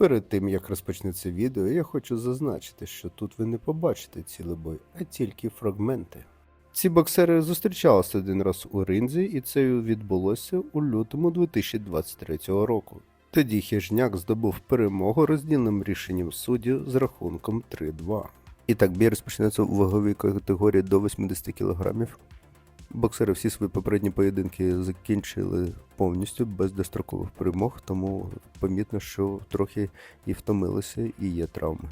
Перед тим як розпочнеться відео, я хочу зазначити, що тут ви не побачите цілий бой, а тільки фрагменти. Ці боксери зустрічалися один раз у ринзі, і це відбулося у лютому 2023 року. Тоді хижняк здобув перемогу роздільним рішенням суддів з рахунком 3-2. І так бій розпочнеться у ваговій категорії до 80 кг. Боксери всі свої попередні поєдинки закінчили повністю без дострокових перемог, тому помітно, що трохи і втомилися, і є травми.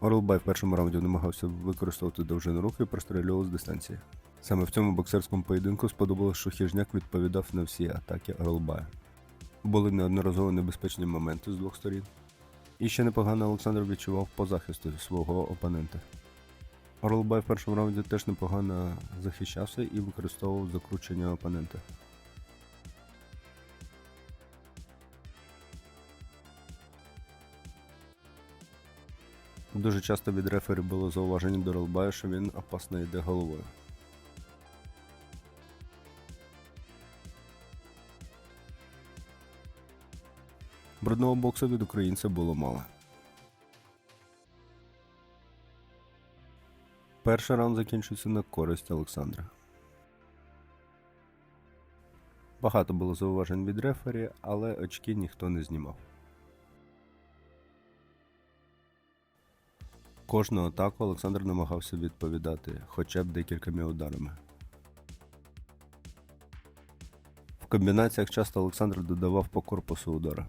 Орлбай в першому раунді намагався використовувати довжину руки і прострілював з дистанції. Саме в цьому боксерському поєдинку сподобалось, що хижняк відповідав на всі атаки Орлбая. Були неодноразово небезпечні моменти з двох сторін. І ще непогано Олександр відчував по захисту свого опонента. Орлбай в першому раунді теж непогано захищався і використовував закручення опонента. Дуже часто від рефері було зауваження до Орлбая, що він опасно йде головою. Брудного боксу від українця було мало. Перший раунд закінчується на користь Олександра. Багато було зауважень від рефері, але очки ніхто не знімав. Кожну атаку Олександр намагався відповідати хоча б декількома ударами. В комбінаціях часто Олександр додавав по корпусу удара.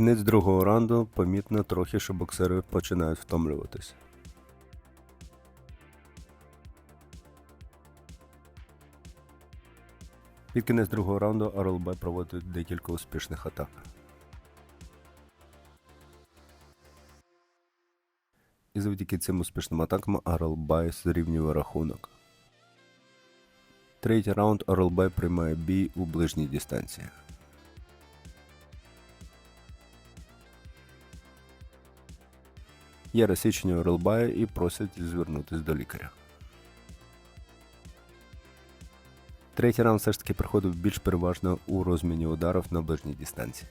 Кінець другого раунду помітно трохи, що боксери починають втомлюватись. Під кінець другого раунду Орлбай проводить декілька успішних атак. І завдяки цим успішним атакам Орлбай зрівнює рахунок. Третій раунд Орлбай приймає бій у ближній дистанції. Є розсічені Орлбая і просять звернутися до лікаря. Третій раунд все ж таки проходив більш переважно у розміні ударів на ближній дистанції.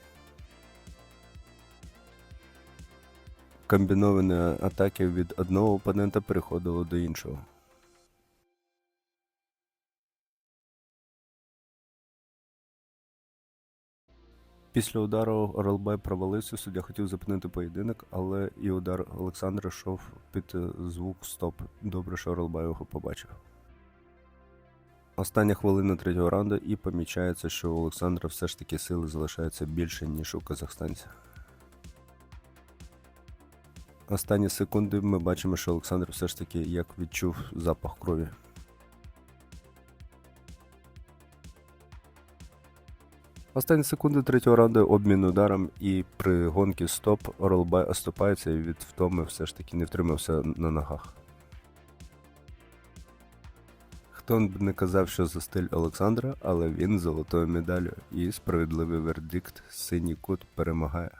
Комбіновані атаки від одного опонента переходили до іншого. Після удару Орлбай провалився, суддя хотів зупинити поєдинок, але і удар Олександра йшов під е, звук стоп. Добре, що Орлбай його побачив. Остання хвилина третього раунду і помічається, що у Олександра все ж таки сили залишається більше, ніж у казахстанця. Останні секунди ми бачимо, що Олександр все ж таки як відчув запах крові. Останні секунди третього раунду обмін ударом і при гонці стоп Орлбай оступається і від втоми все ж таки не втримався на ногах. Хто б не казав, що за стиль Олександра, але він золотою медаллю і справедливий вердикт синій кут перемагає.